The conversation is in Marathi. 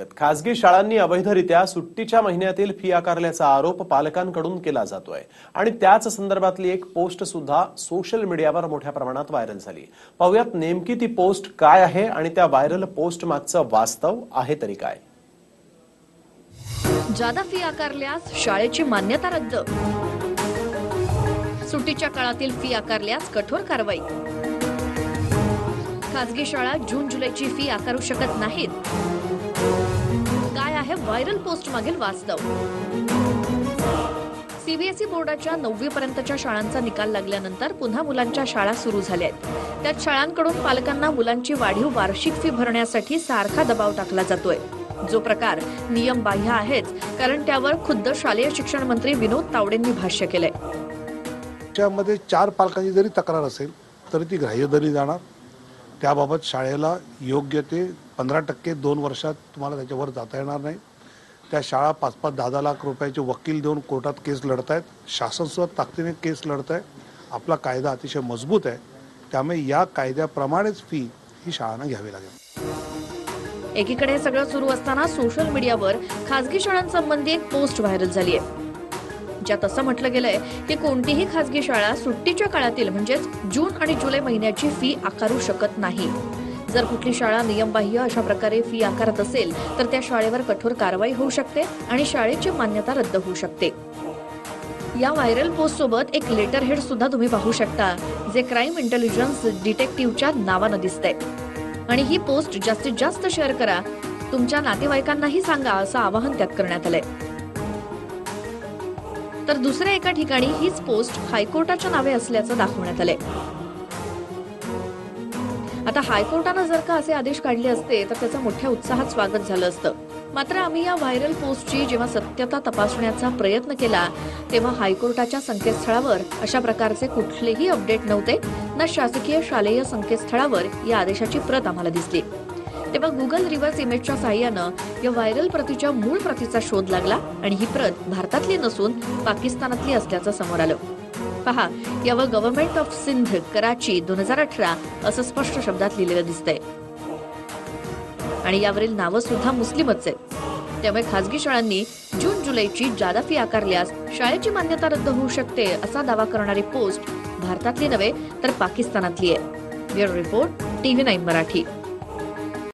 खासगी शाळांनी अवैधरित्या सुट्टीच्या महिन्यातील फी आकारल्याचा आरोप पालकांकडून केला जातोय. आणि त्याच संदर्भातली एक पोस्ट सुद्धा सोशल मीडियावर मोठ्या प्रमाणात व्हायरल झाली. पाहुयात नेमकी ती पोस्ट काय आहे आणि त्या व्हायरल पोस्ट मागचं वास्तव आहे तरी काय? जादा फी आकारल्यास शाळेची मान्यता रद्द. सुट्टीच्या काळातील फी आकारल्यास कठोर कारवाई. खासगी शाळा जून जुलैची फी आकारू शकत नाहीत. काय आहे व्हायरल पोस्ट मागील वास्तव? सीबीएसई बोर्डाच्या नववी पर्यंतच्या शाळांचा निकाल लागल्यानंतर पुन्हा मुलांच्या शाळा सुरू झाल्या आहेत. त्यात शाळांकडून पालकांना मुलांची वाढीव वार्षिक फी भरण्यासाठी सारखा दबाव टाकला जातोय. जो प्रकार नियम बाह्य आहेच कारण त्यावर खुद्द शालेय शिक्षण मंत्री विनोद तावडेंनी भाष्य केलंय. त्यामध्ये चार पालकांची जरी तक्रार असेल तरी ती ग्राह्य धरली जाणार. त्याबाबत शाळेला योग्य ते पंधरा टक्के दोन वर्षात तुम्हाला त्याच्यावर जाता येणार नाही. त्या शाळा पाच पाच दहा दहा लाख रुपयाचे वकील देऊन कोर्टात केस लढत आहेत शासनसुद्धा ताकदीने केस लढत आहे आपला कायदा अतिशय मजबूत आहे. त्यामुळे या कायद्याप्रमाणेच फी ही शाळांना घ्यावी लागेल. एकीकडे सगळं सुरू असताना सोशल मीडियावर खासगी शाळांसंबंधी एक पोस्ट व्हायरल झाली आहे ज्यात असं म्हटलं गेलंय की कोणतीही खासगी शाळा सुट्टीच्या काळातील म्हणजेच जून आणि जुलै महिन्याची फी आकारू शकत नाही. जर कुठली शाळा नियमबाह्य अशा प्रकारे फी आकारत असेल तर त्या शाळेवर कठोर कारवाई होऊ शकते आणि शाळेची मान्यता रद्द होऊ शकते. या व्हायरल पोस्ट सोबत एक लेटर हेड सुद्धा तुम्ही पाहू शकता जे क्राईम इंटेलिजन्स डिटेक्टिव्हच्या नावानं दिसतंय. आणि ही पोस्ट जास्तीत जास्त शेअर करा. तुमच्या नातेवाईकांनाही सांगा असं आवाहन त्यात करण्यात आलंय. तर दुसऱ्या एका ठिकाणी हीच पोस्ट हायकोर्टाच्या नावे असल्याचं दाखवण्यात आलंय. आता हायकोर्टानं जर का असे आदेश काढले असते तर त्याचं मोठ्या उत्साहात स्वागत झालं असतं. मात्र आम्ही या व्हायरल पोस्टची जेव्हा सत्यता तपासण्याचा प्रयत्न केला तेव्हा हायकोर्टाच्या संकेतस्थळावर अशा प्रकारचे कुठलेही अपडेट नव्हते. ना शासकीय शालेय संकेतस्थळावर या आदेशाची प्रत आम्हाला दिसली. तेव्हा गुगल रिव्हर्स इमेजच्या साह्यानं या व्हायरल प्रतीच्या मूळ प्रतीचा शोध लागला आणि ही प्रत भारतातली नसून पाकिस्तानातली असल्याचं समोर आलं. पहा यावर गव्हर्नमेंट ऑफ सिंध कराची दोन हजार अठरा असं स्पष्ट शब्दात लिहिलेलं दिसतंय. आणि यावरील नावं सुद्धा मुस्लिमच आहेत. त्यामुळे खासगी शाळांनी जून जुलैची जादा फी आकारल्यास शाळेची मान्यता रद्द होऊ शकते असा दावा करणारी पोस्ट भारतातली नव्हे तर पाकिस्तानातली आहे. Bureau report TV nine Marathi.